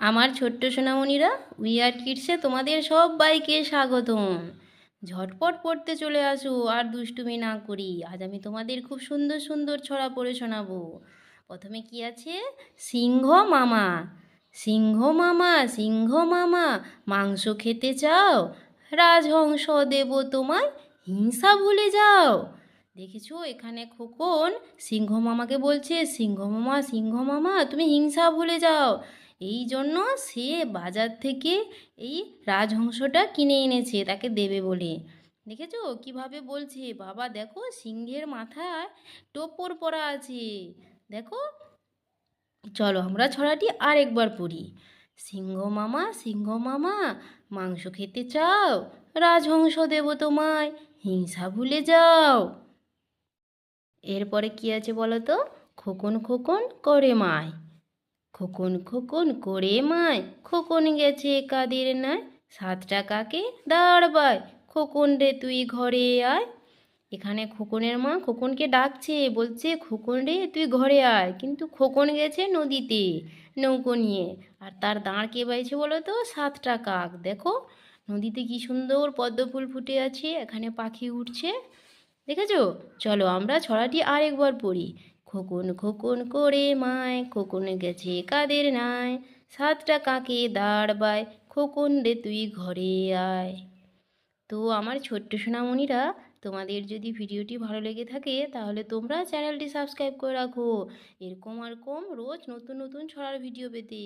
আমার ছোট্ট সোনামণিরা উই আর কিডসে তোমাদের সবাইকে স্বাগতম। ঝটপট পড়তে চলে আসো, আর দুষ্টুমি না করি। আজ আমি তোমাদের খুব সুন্দর সুন্দর ছড়া পড়ে শোনাবো। প্রথমে কি আছে? সিংহ মামা। সিংহ মামা সিংহ মামা, মাংস খেতে চাও? রাজহংস দেব তোমায়, হিংসা ভুলে যাও। দেখেছ, এখানে খোকন সিংহ মামাকে বলছে, সিংহ মামা সিংহ মামা, তুমি হিংসা ভুলে যাও। এই জন্য সে বাজার থেকে এই রাজহংসটা কিনে এনেছে, তাকে দেবে বলে। দেখেছ? কীভাবে বলছে? বাবা, দেখো, সিংহের মাথায় টোপর পরা আছে। দেখো? চলো, আমরা ছড়াটি আরেকবার পড়ি। সিংহ মামা সিংহ মামা, মাংস খেতে চাও? রাজহংস দেব তোমায়, হিংসা ভুলে যাও। এরপরে কি আছে বলো তো? খোকন খোকন, করে মায়। খোকন খোকন করে মায়। খোকন গেছে কাদের নাই সাতটা কাকে? দাঁড়বায় খোকন রে তুই ঘরে আয়। এখানে খোকনের মা খোকনকে ডাকছে, বলছে, খোকন রে, তুই ঘরে আয়। কিন্তু খোকন গেছে নদীতে নৌকো নিয়ে। আর তার দাঁড় কে বাইছে বলো তো? সাতটা কাক। দেখো, নদীতে কি সুন্দর পদ্ম ফুল ফুটে আছে। এখানে পাখি উঠছে। দেখেছ? চলো আমরা ছড়াটি আরেকবার পড়ি। খোকন খোকুন করে মায়, খোকুন গেছে কাদের নাই সাতটা কাকে দাঁড়বায় খোকুন রে তুই ঘরে আয়। তো আমার ছোট্ট সোনামণিরা, তোমাদের যদি ভিডিওটি ভালো লেগে থাকে, তাহলে তোমরা চ্যানেলটি সাবস্ক্রাইব করে রাখো। এরকম আর কম রোজ নতুন নতুন ছড়ার ভিডিও পেতে।